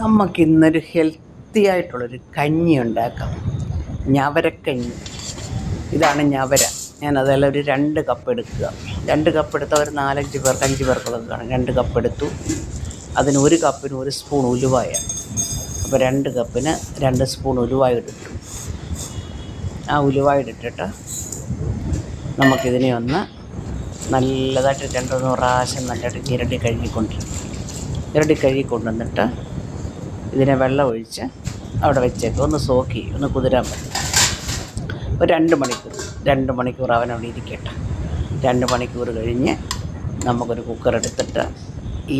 നമുക്കിന്നൊരു ഹെൽത്തി ആയിട്ടുള്ളൊരു കഞ്ഞി ഉണ്ടാക്കാം. ഞവരക്കഞ്ഞി. ഇതാണ് ഞവര. ഞാൻ അതെല്ലാം ഒരു രണ്ട് കപ്പ് എടുക്കുക. രണ്ട് കപ്പ് എടുത്താൽ ഒരു നാലഞ്ച് പേർക്ക് അഞ്ച് പേർക്കുള്ളത് കാണും രണ്ട് കപ്പ് എടുത്തു. അതിന് ഒരു കപ്പിന് ഒരു സ്പൂൺ ഉലുവായ. അപ്പോൾ രണ്ട് കപ്പിന് രണ്ട് സ്പൂൺ ഉലുവായ ഇട്ടു ആ ഉലുവായ ഇട്ടിട്ട് നമുക്കിതിനെ ഒന്ന് നല്ലതായിട്ട് രണ്ടു പ്രാവശ്യം നല്ലതായിട്ട് ഇരട്ടി കഴുകിക്കൊണ്ടിരിക്കും ഇരട്ടി കഴുകി കൊണ്ടുവന്നിട്ട് ഇതിനെ വെള്ളം ഒഴിച്ച് അവിടെ വെച്ചേക്കും. ഒന്ന് സോക്ക് ഒന്ന് കുതിരാൻ പറ്റും. ഒരു രണ്ട് മണിക്കൂർ രണ്ട് മണിക്കൂർ അവൻ അവിടെ ഇരിക്കട്ടെ. രണ്ട് മണിക്കൂർ കഴിഞ്ഞ് നമുക്കൊരു കുക്കർ എടുത്തിട്ട് ഈ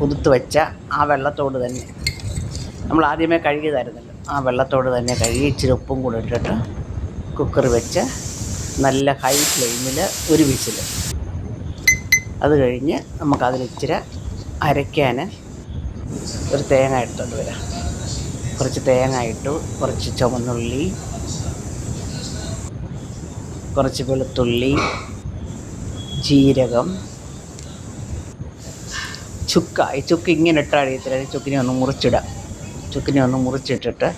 കുതിർത്ത് വെച്ച ആ വെള്ളത്തോട് തന്നെ നമ്മൾ ആദ്യമേ കഴുകിയതായിരുന്നല്ലോ ആ വെള്ളത്തോട് തന്നെ കഴുകി ഇച്ചിരി ഉപ്പും കൂടെ ഇട്ടിട്ട് കുക്കർ വെച്ച് നല്ല ഹൈ ഫ്ലെയിമിൽ ഒരു വിസിൽ അത് കഴിഞ്ഞ് നമുക്കതിലിച്ചിരി അരയ്ക്കാൻ ഒരു തേങ്ങ എടുത്തോണ്ട് വരാം. കുറച്ച് തേങ്ങ ഇട്ടു കുറച്ച് ചുവന്നുള്ളി കുറച്ച് വെളുത്തുള്ളി ജീരകം ചുക്ക. ഈ ചുക്ക് ഇങ്ങനെ ഇട്ടാൽ അറിയത്തില്ല ഈ ചുക്കിനെ ഒന്ന് മുറിച്ചിടാം. ചുക്കിനെ ഒന്ന് മുറിച്ചിട്ടിട്ട്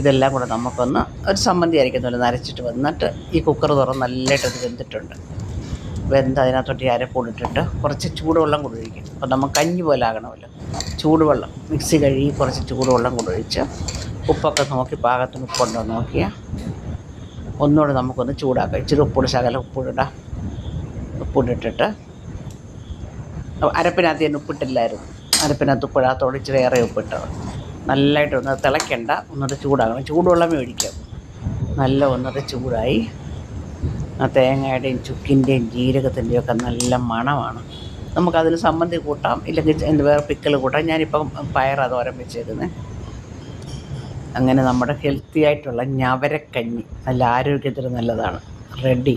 ഇതെല്ലാം കൂടെ നമുക്കൊന്ന് ഒരു സമ്മന്തി അരയ്ക്കുന്നില്ല നരച്ചിട്ട് വന്നിട്ട് ഈ കുക്കർ തുറന്ന് നല്ലതായിട്ട് അത് വെന്തിട്ടുണ്ട്. വെന്ത് അതിനകത്തോട്ട് ഈ അരപ്പൂടിട്ടിട്ട് കുറച്ച് ചൂടുവെള്ളം കൂടി ഒഴിക്കും. അപ്പോൾ നമുക്ക് കഞ്ഞി പോലെ ആകണമല്ലോ. ചൂടുവെള്ളം മിക്സി കഴുകി കുറച്ച് ചൂടുവെള്ളം കൂടി ഒഴിച്ച് ഉപ്പൊക്കെ നോക്കി പാകത്തിന് ഉപ്പുണ്ടോ നോക്കിയാൽ ഒന്നുകൂടെ നമുക്കൊന്ന് ചൂടാക്കാം. ഇച്ചിരി ഉപ്പൂടെ ശകലം ഉപ്പൂടിടാം ഉപ്പൂടിട്ടിട്ട് അരപ്പിനകത്ത് ഞാൻ ഉപ്പിട്ടില്ലായിരുന്നു. അരപ്പിനകത്ത് ഉപ്പിടാത്തോട് ഇച്ചിരി ഏറെ ഉപ്പിട്ടത്. നല്ലതായിട്ട് ഒന്ന് തിളയ്ക്കണ്ട. ഒന്നിട്ട് ചൂടാകണം. ചൂടുവെള്ളമേ ഒഴിക്കാം. നല്ല ഒന്നിട്ട് ചൂടായി. ആ തേങ്ങയുടെയും ചുക്കിന്റെയും ജീരകത്തിന്റെയും ഒക്കെ നല്ല മണമാണ്. നമുക്കതിൽ സമ്മന്തി കൂട്ടാം ഇല്ലെങ്കിൽ എന്ത് വേറെ പിക്കൽ കൂട്ടാം. ഞാനിപ്പം പയറാ തോരൻ വെച്ചേക്കുന്നത് അങ്ങനെ നമ്മുടെ ഹെൽത്തി ആയിട്ടുള്ള ഞവരക്കഞ്ഞി നല്ല ആരോഗ്യത്തിന് നല്ലതാണ്. റെഡി